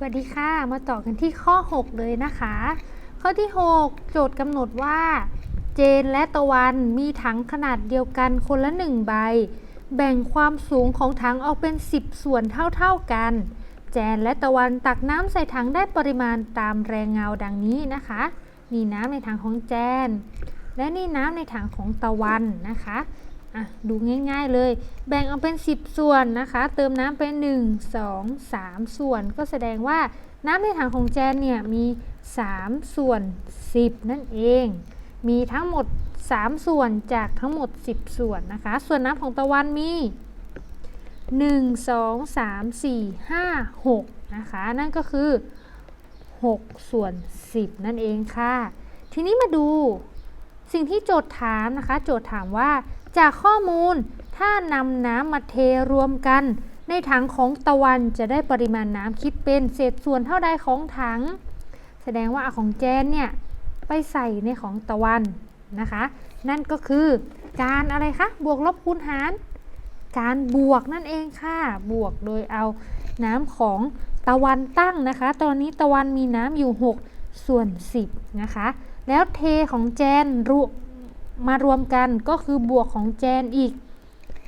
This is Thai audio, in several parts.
สวัสดีค่ะ มาต่อกันที่ข้อ 6 เลยนะคะ ข้อที่ 6 โจทย์กำหนดว่า เจนและตะวันมีถังขนาดเดียวกันคนละ 1 ใบ แบ่งความสูงของถังออกเป็น 10 ส่วนเท่าๆกันแจนและตะวันตักน้ำใส่ถังได้ปริมาณตามแรงเงาดังนี้นะคะ นี่น้ำในถังของแจน และนี่น้ำในถังของตะวันนะคะ อะดูง่ายๆเลย แบ่งเอาเป็น 10 ส่วนนะคะ เติมน้ำเป็น 1 2 3 ส่วน ก็แสดงว่าน้ำในถังของแจนเนี่ยมี 3 ส่วน 10 นั่นเอง มีทั้งหมด 3 ส่วนจากทั้งหมด 10 ส่วนนะคะ ส่วนน้ำของตะวันมี 1 2 3 4 5 6 นะคะ นั่นก็คือ 6 ส่วน 10 นั่นเองค่ะ ทีนี้มาดูสิ่งที่โจทย์ถามนะคะ โจทย์ถามว่า จากข้อมูลถ้านำน้ำมาเทรวมกัน ในถังของตะวันจะได้ปริมาณน้ำคิดเป็นเศษส่วนเท่าใดของถัง แสดงว่าของแจนเนี่ยไปใส่ในของตะวันนะคะ นั่นก็คือการอะไรคะบวกลบคูณหาร การบวกนั่นเองค่ะ บวกโดยเอาน้ำของตะวันตั้งนะคะ ตอนนี้ตะวันมีน้ำอยู่ 6 ส่วน 10 นะคะ แล้วเทของแจนรว มารวมกันก็คือบวกของแจนอีก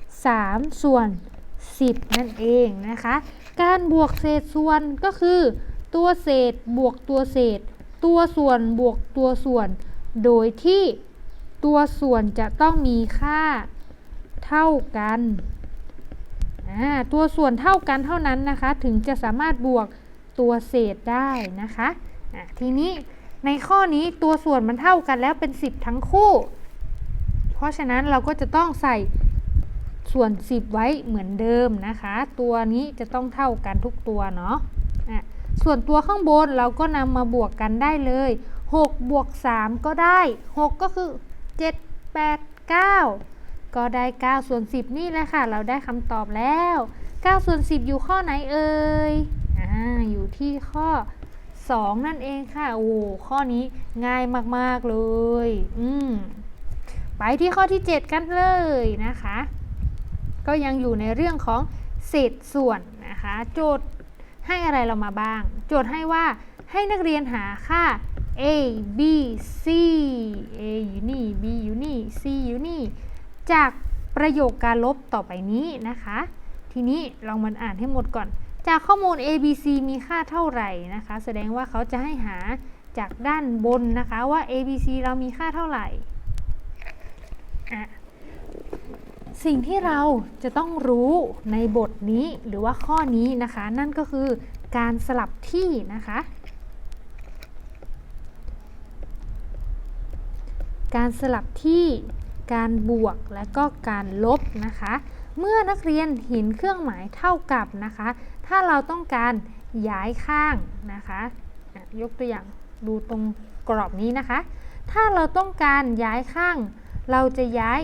3 ส่วน 10 นั่นเองนะคะ การบวกเศษส่วนก็คือ ตัวเศษบวกตัวเศษ ตัวส่วนบวกตัวส่วน โดยที่ตัวส่วนจะต้องมีค่าเท่ากันตัวส่วนเท่ากันเท่านั้นนะคะ ถึงจะสามารถบวกตัวเศษได้นะคะะทีนี้ในข้อนี้ตัวส่วนมันเท่ากันแล้วเป็น 10 ทั้งคู่ เพราะฉะนั้นเราก็จะต้องใส่ส่วน 10 ไว้เหมือนเดิมนะคะ ตัวนี้จะต้องเท่ากันทุกตัวเนาะะส่วนตัวข้างบนเราก็นำมาบวกกันได้เลย 6 บวก 3 ก็ได้ 6 ก็คือ 7 8 9 ก็ได้ 9 ส่วน 10 นี่แหละค่ะ เราได้คำตอบแล้ว 9 ส่วน 10 อยู่ข้อไหนเอ่ยอ่าอยู่ที่ข้อ 2 นั่นเองค่ะ โอ้ข้อนี้ง่ายมาก ๆ เลย อืม ไปที่ข้อที่ 7 กันเลยนะคะ ก็ยังอยู่ในเรื่องของเศษส่วนนะคะ โจทย์ให้อะไรเรามาบ้าง โจทย์ให้ว่าให้นักเรียนหาค่า a b c a อยู่นี่ b อยู่นี่ c อยู่นี่ จากประโยคการลบต่อไปนี้นะคะ ทีนี้ลองมันอ่านให้หมดก่อน จากข้อมูล a b c มีค่าเท่าไหร่นะคะ แสดงว่าเขาจะให้หาจากด้านบนนะคะว่า a b c เรามีค่าเท่าไหร่ สิ่งที่เราจะต้องรู้ในบทนี้หรือว่าข้อนี้นะคะ นั่นก็คือการสลับที่นะคะ การสลับที่การบวกและก็การลบนะคะ เมื่อนักเรียนเห็นเครื่องหมายเท่ากับนะคะ ถ้าเราต้องการย้ายข้างนะคะยกตัวอย่างดูตรงกรอบนี้นะคะ ถ้าเราต้องการย้ายข้าง เราจะย้าย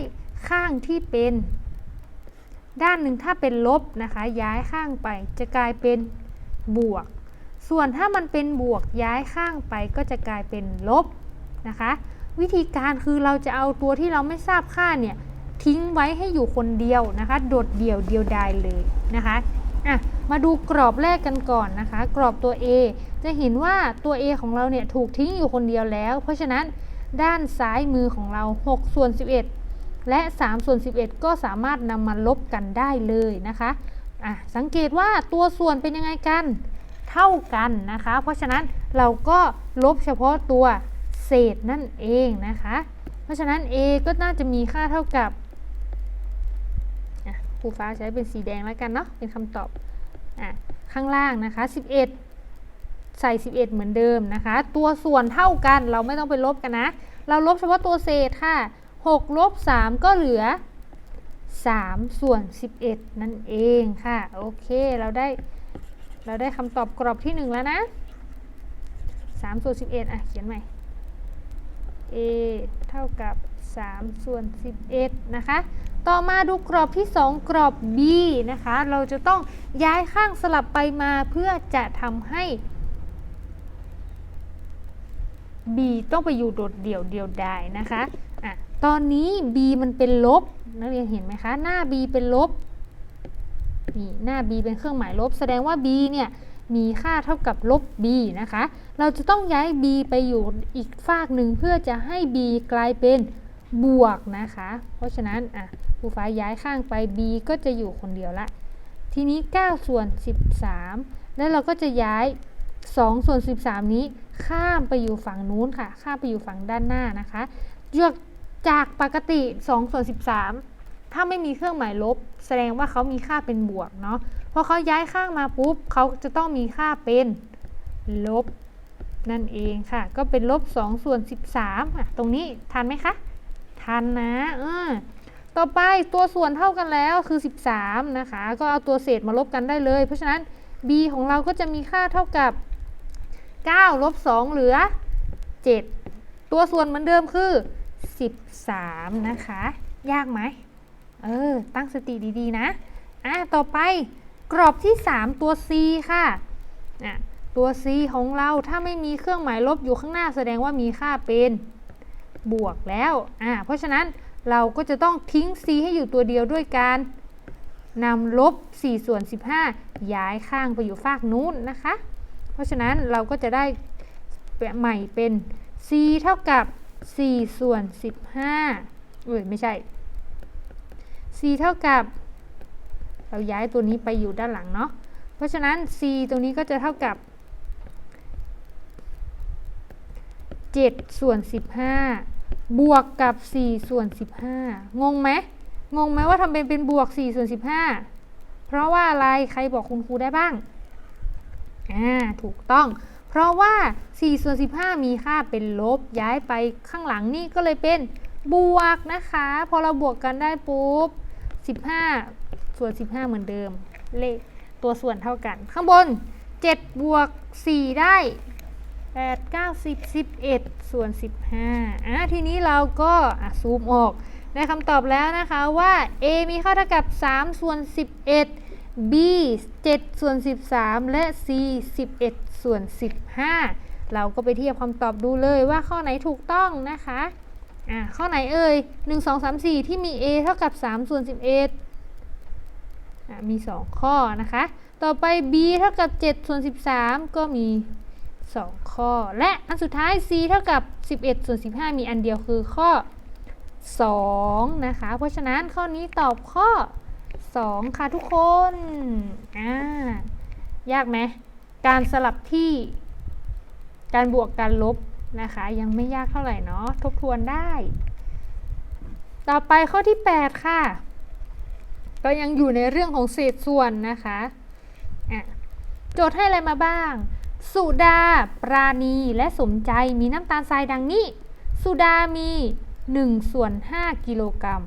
ข้างที่เป็น ด้านหนึ่งถ้าเป็นลบนะคะ ย้ายข้างไปจะกลายเป็นบวก ส่วนถ้ามันเป็นบวกย้ายข้างไปก็จะกลายเป็นลบนะคะ วิธีการคือเราจะเอาตัวที่เราไม่ทราบค่าเนี่ยทิ้งไว้ให้อยู่คนเดียวนะคะ โดดเดี่ยวเดียวดายเลยนะคะอะมาดูกรอบแรกกันก่อนนะคะ กรอบตัว A จะเห็นว่าตัว A ของเราเนี่ยถูกทิ้งอยู่คนเดียวแล้ว เพราะฉะนั้น ด้านซ้ายมือของเรา 6 ส่วน 11 และ 3 ส่วน 11 ก็สามารถนำมาลบกันได้เลยนะคะอะสังเกตว่าตัวส่วนเป็นยังไงกัน เท่ากันนะคะ เพราะฉะนั้นเราก็ลบเฉพาะตัวเศษนั่นเองนะคะ เพราะฉะนั้น a ก็น่าจะมีค่าเท่ากับอะครูฟ้าใช้เป็นสีแดงแล้วกันเนาะเป็นคำตอบอะข้างล่างนะคะ 11 ใส่ 11 เหมือนเดิมนะคะ ตัวส่วนเท่ากันเราไม่ต้องไปลบกันนะ เราลบเฉพาะตัวเศษค่ะ6ลบ3ก็เหลือ 3 ส่วน 11 นั่นเองค่ะ โอเคเราได้เราได้คำตอบกรอบที่ 1 แล้วนะ 3 ส่วน 11 อะ เขียนใหม่ a เท่ากับ 3 ส่วน 11 นะคะ ต่อมาดูกรอบที่ 2 กรอบ b นะคะ เราจะต้องย้ายข้างสลับไปมาเพื่อจะทำให้ b ต้องไปอยู่โดดเดี่ยวเดียวดายนะคะอะตอนนี้ b มันเป็นลบนักเรียนเห็นไหมคะ หน้า b เป็นลบนี่หน้า b เป็นเครื่องหมายลบ แสดงว่า b เนี่ยมีค่าเท่ากับลบ b นะคะ เราจะต้องย้าย b ไปอยู่อีกฝากหนึ่งเพื่อจะให้ b กลายเป็นบวกนะคะ เพราะฉะนั้นอะครูฟ้าย้ายข้างไป b ก็จะอยู่คนเดียวละ ทีนี้ 9 ส่วน 13 แล้วเราก็จะย้าย 2 ส่วน 13 นี้ข้ามไปอยู่ฝั่งนู้นค่ะ ข้ามไปอยู่ฝั่งด้านหน้านะคะยกจากปกติ 2 ส่วน 13 ถ้าไม่มีเครื่องหมายลบ แสดงว่าเขามีค่าเป็นบวกเนาะพอเขาย้ายข้างมาปุ๊บเขาจะต้องมีค่าเป็นลบนั่นเองค่ะ ก็เป็นลบ 2 ส่วน 13อะตรงนี้ทันไหมคะ ทันนะเออต่อไปตัวส่วนเท่ากันแล้วคือ 13 นะคะ ก็เอาตัวเศษมาลบกันได้เลย เพราะฉะนั้น b ของเราก็จะมีค่าเท่ากับ9ลบ2เหลือ 7 ตัวส่วนเหมือนเดิมคือ 13 นะคะ ยากไหมเออ ตั้งสติดีๆ นะ อะ ต่อไปกรอบที่ 3 ตัว c ค่ะอะ ตัว c ของเราถ้าไม่มีเครื่องหมายลบอยู่ข้างหน้าแสดงว่ามีค่าเป็นบวกแล้ว อะ เพราะฉะนั้นเราก็จะต้องทิ้ง c ให้อยู่ตัวเดียวด้วยการ นำลบ4ส่วน15 ย้ายข้างไปอยู่ฝากนู้นนะคะ เพราะฉะนั้นเราก็จะได้ใหม่เป็น c เท่ากับ 4 ส่วน 15เอ้ยไม่ใช่ c เท่ากับ เราย้ายตัวนี้ไปอยู่ด้านหลังเนาะ เพราะฉะนั้น c ตรงนี้ก็จะเท่ากับ 7 ส่วน 15 บวกกับ 4 ส่วน 15 งงไหม งงไหมว่าทำเป็นเป็นบวก4ส่วน15 เพราะว่าอะไรใครบอกคุณครูได้บ้าง อ่า ถูกต้อง เพราะว่า4ส่วน15 มีค่าเป็นลบ ย้ายไปข้างหลังนี่ก็เลยเป็นบวกนะคะ พอเราบวกกันได้ปุ๊บ 15 ส่วน 15 เหมือนเดิม เลขตัวส่วนเท่ากัน ข้างบน 7 บวก 4 ได้ 8 9 10 11 ส่วน 15 อะทีนี้เราก็อะซูมออก ได้คำตอบแล้วนะคะว่า a มีค่าเท่ากับ 3 ส่วน 11 b 7 ส่วน 13 และ c 11 ส่วน 15 เราก็ไปเทียบคำตอบดูเลยว่าข้อไหนถูกต้องนะคะอะข้อไหนเอ่ย 1 2 3 4 ที่มี a เท่ากับ 3 ส่วน 11อะมี 2 ข้อนะคะ ต่อไป b เท่ากับ7ส่วน13 ก็มี 2 ข้อ และอันสุดท้าย c เท่ากับ 11ส่วน15 มีอันเดียวคือข้อ 2 นะคะ เพราะฉะนั้นข้อนี้ตอบข้อ 2 ค่ะทุกคนอ่ายากไหมการสลับที่ การบวกการลบนะคะ ยังไม่ยากเท่าไหร่เนาะทบทวนได้ ต่อไปข้อที่ 8 ค่ะ ก็ยังอยู่ในเรื่องของเศษส่วนนะคะอะโจทย์ให้อะไรมาบ้าง สุดา ปราณี และสมใจมีน้ำตาลทรายดังนี้ สุดามี 1ส่วน5กิโลกรัม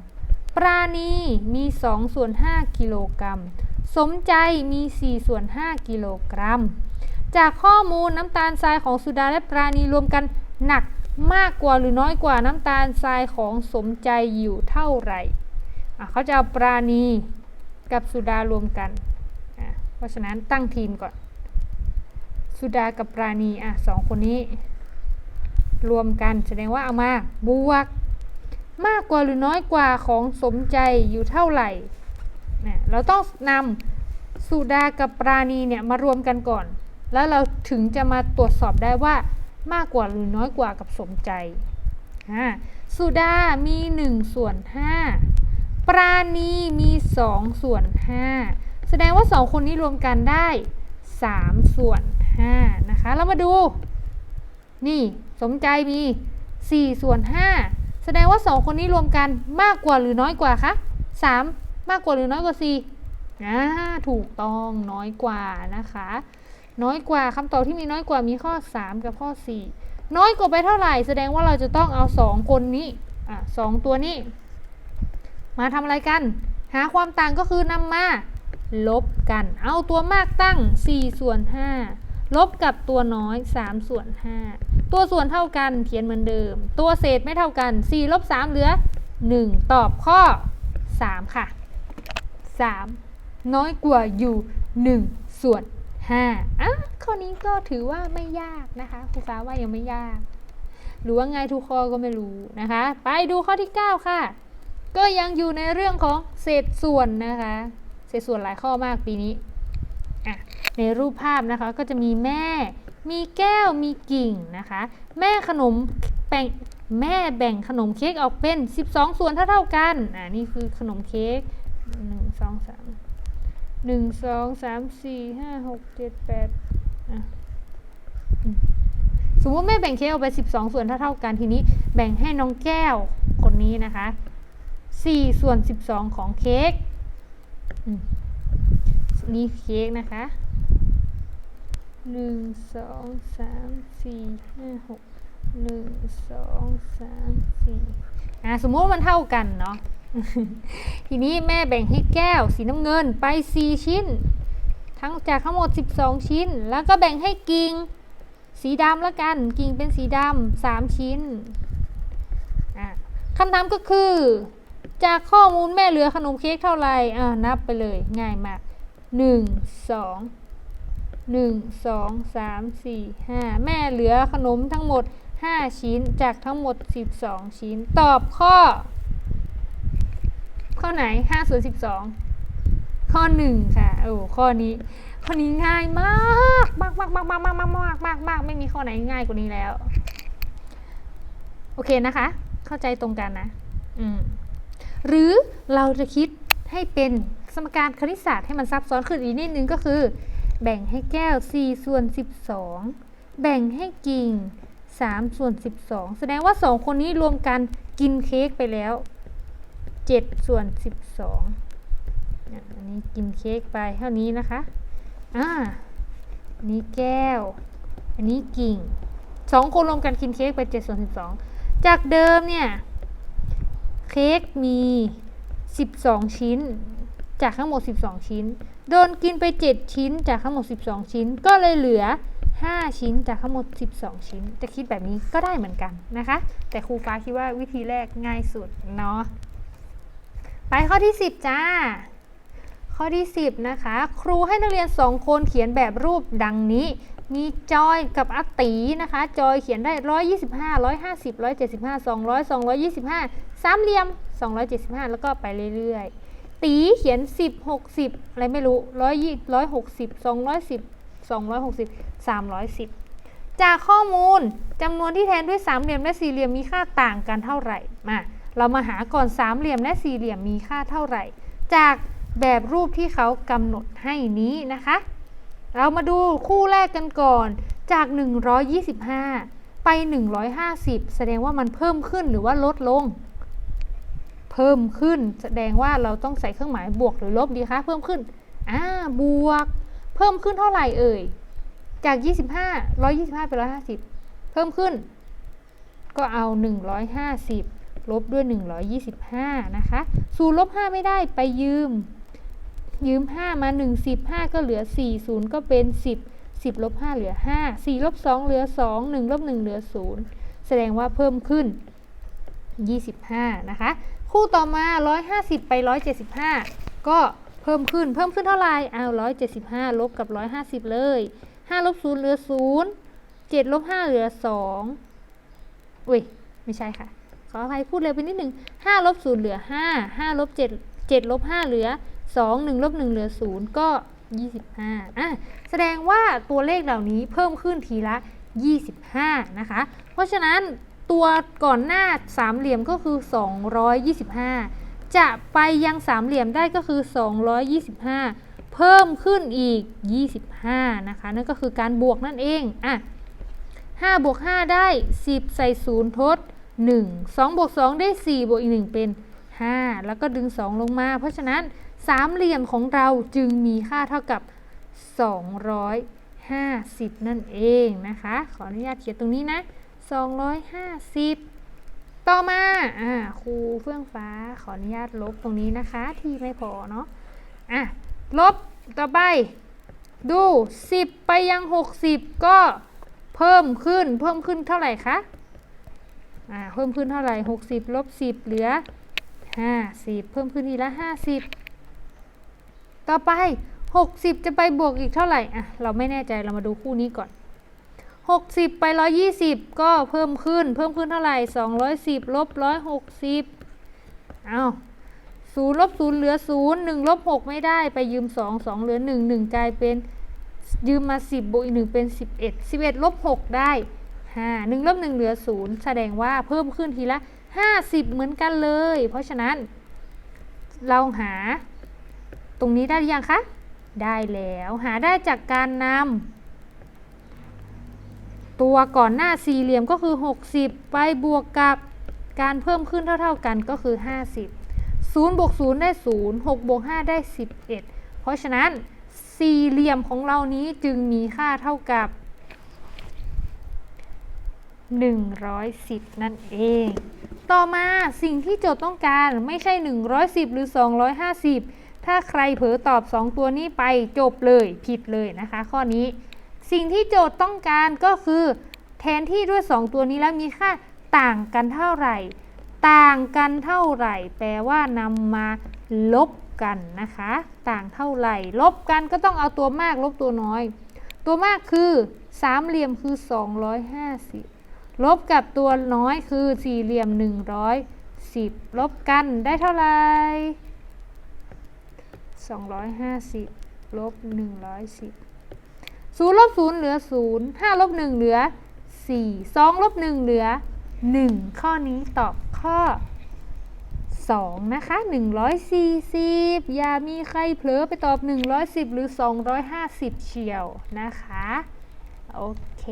ปราณีมี2ส่วน5กิโลกรัม สมใจมี4ส่วน5กิโลกรัม จากข้อมูลน้ำตาลทรายของสุดาและปราณีรวมกันหนักมากกว่าหรือน้อยกว่าน้ำตาลทรายของสมใจอยู่เท่าไหร่เขาจะเอาปราณีกับสุดารวมกัน เพราะฉะนั้นตั้งทีมก่อน สุดากับปราณีอะสองคนนี้ รวมกันแสดงว่าเอามาบวก มากกว่าหรือน้อยกว่าของสมใจอยู่เท่าไหร่นะเราต้องนำสุดากับปราณีเนี่ยมารวมกันก่อน แล้วเราถึงจะมาตรวจสอบได้ว่ามากกว่าหรือน้อยกว่ากับสมใจสุดามี 1 ส่วน 5 ปราณีมี 2 ส่วน 5 แสดงว่า 2 คนนี้รวมกันได้ 3 ส่วน 5 นะคะ เรามาดู นี่ สมใจมี 4 ส่วน 5 ดงว่า 2 คนนี้รวมกันมากกว่าหรือน้อยกว่าคะ3มากกว่าหรือน้อยกว่า4อ่าถูกต้องน้อยกว่านะคะ น้อยกว่าคำตอบที่มีน้อยกว่ามีข้อ 3 กับข้อ 4 น้อยกว่าไปเท่าไหร่ แสดงว่าเราจะต้องเอา 2 คนนี้อะสองตัวนี้ มาทำอะไรกัน หาความต่างก็คือนำมาลบกัน เอาตัวมากตั้ง4ส่วน5 ลบกับตัวน้อย3ส่วน5ตัวส่วนเท่ากันเขียนเหมือนเดิม ตัวเศษไม่เท่ากัน4ลบ3เหลือ 1 ตอบข้อ 3 ค่ะ 3 น้อยกว่าอยู่ 1 ส่วน5อะข้อนี้ก็ถือว่าไม่ยากนะคะครูฟ้าว่ายังไม่ยาก หรือว่าไงทุกข้อก็ไม่รู้นะคะ ไปดูข้อที่ 9 ค่ะ ก็ยังอยู่ในเรื่องของเศษส่วนนะคะ เศษส่วนหลายข้อมากปีนี้อะ ในรูปภาพนะคะก็จะมีแม่ มีแก้ว มีกิ่งนะคะ แม่ขนมแบ่งแม่แบ่งขนมเค้กออกเป็น 12 ส่วนเท่าๆกัน อ่านี่คือขนมเค้กหนึ่งสองสามหนึ่งสองสามสี่ห้าหกเจ็ดแปดอะอืมสมมติแม่แบ่งเค้กออกไป 12 ส่วนเท่าๆกันทีนี้แบ่งให้น้องแก้วคนนี้นะคะ 4 ส่วน 12 ของเค้กนี่เค้กนะคะ หนึ่งสองสามสี่ห้าหกหนึ่งสองสามสี่อะสมมติว่ามันเท่ากันเนาะทีนี้แม่แบ่งให้แก้วสีน้ำเงินไป4ชิ้น ทั้งจากทั้งหมด 12 ชิ้น แล้วก็แบ่งให้กิ่งสีดำแล้วกัน กิ่งเป็นสีดำสามชิ้นอะคำถามก็คือ จากข้อมูลแม่เหลือขนมเค้กเท่าไหร่อ่านับไปเลยง่ายมาก 1 2 1 2 3 4 5 แม่เหลือขนมทั้งหมด 5 ชิ้นจากทั้งหมด 12 ชิ้น ตอบข้อ ข้อไหน5ส่วน12 ข้อ 1 ค่ะ โอ้ข้อนี้ ข้อนี้ง่ายมากมากมากมากมากมากมากมากมากมากไม่มีข้อไหนง่ายกว่านี้แล้ว โอเคนะคะ เข้าใจตรงกันนะ อืม หรือเราจะคิดให้เป็นสมการคณิตศาสตร์ให้มันซับซ้อนขึ้นอีกนิดนึงก็คือ แบ่งให้แก้ว 4 ส่วน 12 แบ่งให้กิ่ง 3 ส่วน 12 แสดงว่า 2 คนนี้รวมกันกินเค้กไปแล้ว 7 ส่วน 12 อันนี้กินเค้กไปเท่านี้นะคะ อ่าอันนี้แก้ว อันนี้กิ่ง 2 คนรวมกันกินเค้กไป7ส่วน 12 จากเดิมเนี่ย เค้กมี 12 ชิ้น จากทั้งหมด 12 ชิ้น โดนกินไป 7 ชิ้นจากทั้งหมด 12 ชิ้น ก็เลยเหลือ 5 ชิ้นจากทั้งหมด 12 ชิ้น จะคิดแบบนี้ก็ได้เหมือนกันนะคะ แต่ครูฟ้าคิดว่าวิธีแรกง่ายสุดเนาะ ไปข้อที่ 10 จ้า ข้อที่ 10 นะคะ ครูให้นักเรียน 2 คนเขียนแบบรูปดังนี้มีจอยกับอาตีนะคะ จอยเขียนได้ 125 150 175 200 225 สามเหลี่ยม 275 แล้วก็ไปเรื่อยๆ ตีเขียน 10 60 อะไรไม่รู้120 160 210 260 310จากข้อมูลจำนวนที่แทนด้วยสามเหลี่ยมและสี่เหลี่ยมมีค่าต่างกันเท่าไหร่มาเรามาหาก่อนสามเหลี่ยมและสี่เหลี่ยมมีค่าเท่าไหร่ จากแบบรูปที่เขากำหนดให้นี้นะคะ เรามาดูคู่แรกกันก่อนจาก 125 ไป 150 แสดงว่ามันเพิ่มขึ้นหรือว่าลดลง พิ่มขึ้น แสดงว่าเราต้องใส่เครื่องหมายบวกหรือลบดีคะเพิ่มขึ้นอ่าบวก เพิ่มขึ้นเท่าไหร่เอ่ยจาก 25 125เป็น150 เพิ่มขึ้น ก็เอา 150 ลบด้วย 125 นะคะศูนย์ลบ 5 ไม่ได้ไปยืม ยืม 5 มา 1 10 5 ก็เหลือ 4 0 ก็เป็น 10 10ลบ 5 เหลือ 5 4 ลบ 2 เหลือ 2 1 ลบ 1 เหลือ 0 แสดงว่าเพิ่มขึ้น 25 นะคะ คู่ต่อมา 150 ไป 175 ก็เพิ่มขึ้นเพิ่มขึ้นเท่าไหร่เอา175 ลบกับ 150 เลย 5 ลบ 0 เหลือ 0 7 ลบ 5 เหลือ 2 อุ้ย ไม่ใช่ค่ะ ขออภัยพูดเร็วไปนิดหนึ่ง5ลบ 0 เหลือ 5 5 ลบ 7 7 ลบ 5 เหลือ 2 1 ลบ 1 เหลือ 0 ก็ 25อะแสดงว่าตัวเลขเหล่านี้เพิ่มขึ้นทีละ 25 นะคะ เพราะฉะนั้น ตัวก่อนหน้าสามเหลี่ยมก็คือ 225 จะไปยังสามเหลี่ยมได้ก็คือ 225 เพิ่มขึ้นอีก 25 นะคะ นั่นก็คือการบวกนั่นเองอะ5บวก5ได้ 10 ใส่0ทด 1 2บวก2ได้ 4 บวกอีก 1 เป็น 5 แล้วก็ดึง 2 ลงมา เพราะฉะนั้นสามเหลี่ยมของเราจึงมีค่าเท่ากับ 250 นั่นเองนะคะ ขออนุญาตเขียนตรงนี้นะ 250 ต่อมาอ่าครูเฟื่องฟ้าขออนุญาตลบตรงนี้นะคะ ที่ไม่พอเนาะอะลบต่อไป ดู 10 ไปยัง 60 ก็เพิ่มขึ้นเพิ่มขึ้นเท่าไหร่คะอ่าเพิ่มขึ้นเท่าไหร่ 60ลบ10 เหลือ 50 เพิ่มขึ้นทีละ 50 ต่อไป 60 จะไปบวกอีกเท่าไหร่อะเราไม่แน่ใจเรามาดูคู่นี้ก่อน 60 ไป 120 ก็เพิ่มขึ้น เพิ่มขึ้นเท่าไหร่ 210ลบ160 เอา0ลบ0เหลือ0 1ลบ6ไม่ได้ไปยืม2 2เหลือ1 1กลายเป็นยืมมา10บบวกอีก1เป็น11 11ลบ6ได้5 1ลบ1เหลือ0แสดงว่าเพิ่มขึ้นทีละ50เหมือนกันเลย เพราะฉะนั้น เราหา ตรงนี้ได้หรือยังคะ ได้แล้วหาได้จากการนำ ตัวก่อนหน้าสี่เหลี่ยมก็คือ 60 ไปบวกกับการเพิ่มขึ้นเท่าๆกันก็คือ 50 0บวก0ได้ 0 6บวก5ได้ 11 เพราะฉะนั้นสี่เหลี่ยมของเรานี้จึงมีค่าเท่ากับ 110 นั่นเอง ต่อมาสิ่งที่โจทย์ต้องการไม่ใช่ 110 หรือ 250 ถ้าใครเผลอตอบ 2 ตัวนี้ไปจบเลยผิดเลยนะคะ ข้อนี้ สิ่งที่โจทย์ต้องการก็คือแทนที่ด้วย 2 ตัวนี้แล้วมีค่าต่างกันเท่าไหร่ ต่างกันเท่าไหร่ แปลว่านำมาลบกันนะคะ ต่างเท่าไหร่ ลบกันก็ต้องเอาตัวมากลบตัวน้อย ตัวมากคือสามเหลี่ยมคือ 250 ลบกับตัวน้อยคือสี่เหลี่ยม 110 ลบกันได้เท่าไหร่250 ลบ 110 0ลบ0เหลือ0 5ลบ1เหลือ4 2ลบ1เหลือ1ข้อนี้ตอบข้อ2นะคะ140อย่ามีใครเผลอไปตอบ110หรือ250เฉียวนะคะ โอเค